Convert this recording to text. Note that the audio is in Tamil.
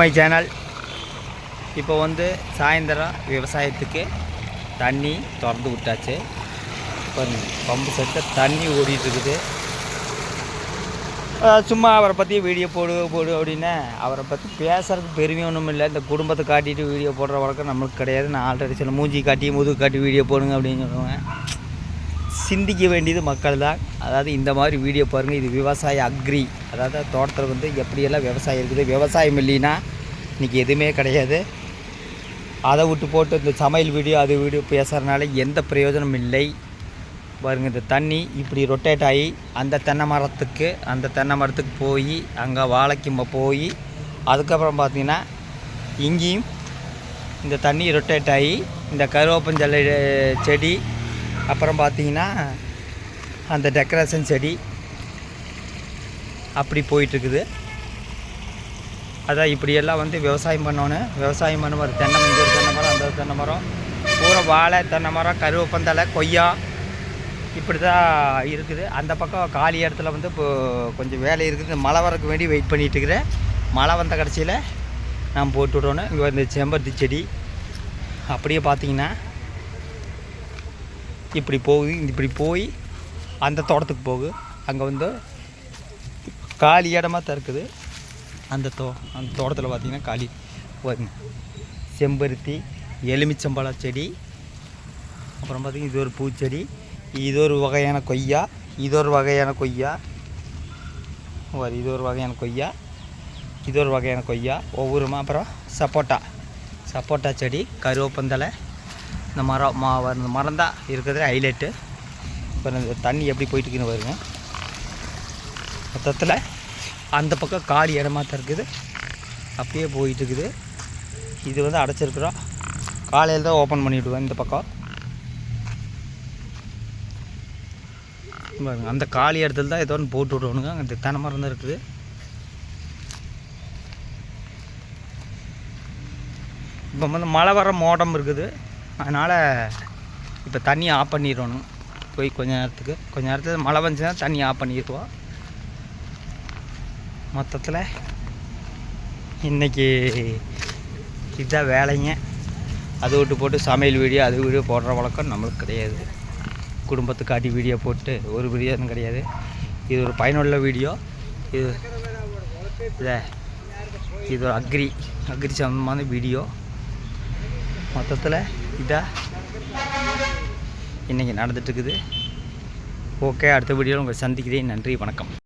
மை சேனல் இப்போ வந்து சாயந்தரம் விவசாயத்துக்கு தண்ணி திறந்து விட்டாச்சு. இப்போ பம்பு செட்டு தண்ணி ஓடிட்டுருக்குது சும்மா அவரை பற்றி வீடியோ போடு போடு அப்படின்னு அவரை பற்றி பேசுகிறதுக்கு பெருமை ஒன்றும் இல்லை. இந்த குடும்பத்தை காட்டிட்டு வீடியோ போடுற வழக்கம் நம்மளுக்கு கிடையாது. நான் ஆல்ரெடி சில மூஞ்சி காட்டி முதுகு காட்டி வீடியோ போடுங்க அப்படின்னு சொல்லுவேன். சிந்திக்க வேண்டியது மக்கள் தான். அதாவது இந்த மாதிரி வீடியோ பாருங்கள் இது விவசாய அக்ரி. அதாவது தோட்டத்தில் வந்து எப்படியெல்லாம் விவசாயம் இருக்குது விவசாயம் இல்லைன்னா இன்றைக்கி எதுவுமே கிடையாது. அதை விட்டு போட்டு இந்த சமையல் வீடியோ அது வீடியோ பேசுகிறனால எந்த பிரயோஜனம் இல்லை. பாருங்க இந்த தண்ணி இப்படி ரொட்டேட் ஆகி அந்த தென்னை மரத்துக்கு அந்த தென்னை மரத்துக்கு போய் அங்கே வாழைக்கும்ப போய் அதுக்கப்புறம் பார்த்தீங்கன்னா இங்கேயும் இந்த தண்ணி ரொட்டேட் ஆகி இந்த கருவேப்பஞ்சலை செடி அப்புறம் பார்த்தீங்கன்னா அந்த டெக்கரேஷன் செடி அப்படி போயிட்டுருக்குது. அதான் இப்படியெல்லாம் வந்து விவசாயம் பண்ணணும் விவசாயம் பண்ணுவார் தென்னை மஞ்சள் தென்னை மரம் அந்த தென்னை மரம். பூரா வாழை தென்னை மரம் கருவேப்பந்தலை கொய்யா இப்படி தான் இருக்குது. அந்த பக்கம் காலி இடத்துல வந்து இப்போ கொஞ்சம் வேலை இருக்குது. மழை வரக்கு வேண்டி வெயிட் பண்ணிகிட்டு இருக்கிறேன் மழை வந்த கடைசியில் நான் போட்டு விடணும். இங்கே இந்த செம்பருத்தி செடி. அப்படியே பார்த்தீங்கன்னா இப்படி போகுது இப்படி போய் அந்த தோட்டத்துக்கு போகுது அங்கே வந்து காலி இடமா தான் இருக்குது அந்த தோ அந்த தோட்டத்தில் பார்த்திங்கன்னா காலி. வருங்க செம்பருத்தி எலுமிச்சம்பழ செடி அப்புறம் பார்த்திங்கன்னா இது ஒரு பூச்செடி இது ஒரு வகையான கொய்யா இது ஒரு வகையான கொய்யா ஒரு இது ஒரு வகையான கொய்யா இது ஒரு வகையான கொய்யா ஒவ்வொருமா அப்புறம் சப்போட்டா. சப்போட்டா செடி கருவேப்பந்தலை இந்த மரம் மா இந்த மரம் தான் இருக்கிறது ஹைலைட்டு இப்போ இந்த தண்ணி எப்படி போயிட்டுருக்குன்னு பாருங்க. மொத்தத்தில் அந்த பக்கம் காலி இடமா தான் இருக்குது. அப்படியே போயிட்டுருக்குது. இது வந்து அடைச்சிருக்குறோம். காலையில் தான் ஓப்பன் பண்ணிவிடுவேன் இந்த பக்கம். பாருங்க அந்த காலி இடத்துல தான் ஏதோ ஒன்று போட்டு விடுவானுங்க. அந்த தென்னை மரம் தான் இருக்குது. இப்போ வந்து மழை வர மோடம் இருக்குது. அதனால் இப்போ தண்ணி ஆஃப் பண்ணிடணும். போய் கொஞ்ச நேரத்துக்கு. கொஞ்ச நேரத்தில் மழை வந்துச்சுன்னா தண்ணி ஆஃப் பண்ணிடுவோம். மொத்தத்தில் இன்றைக்கி இதுதான் வேலைங்க. அது விட்டு போட்டு சமையல் வீடியோ அது வீடியோ போடுற வழக்கம் நம்மளுக்கு கிடையாது. குடும்பத்துக்கு காட்டி வீடியோ போட்டு ஒரு வீடியோன்னு கிடையாது. இது ஒரு பயனுள்ள வீடியோ இது இதை இது ஒரு அக்ரி அக்ரி சம்மந்தமான வீடியோ மொத்தத்தில் இதாக இன்றைக்கி நடந்துட்டுருக்குது. ஓகே அடுத்த வீடியோவில் உங்களை சந்திக்கிறேன். நன்றி வணக்கம்.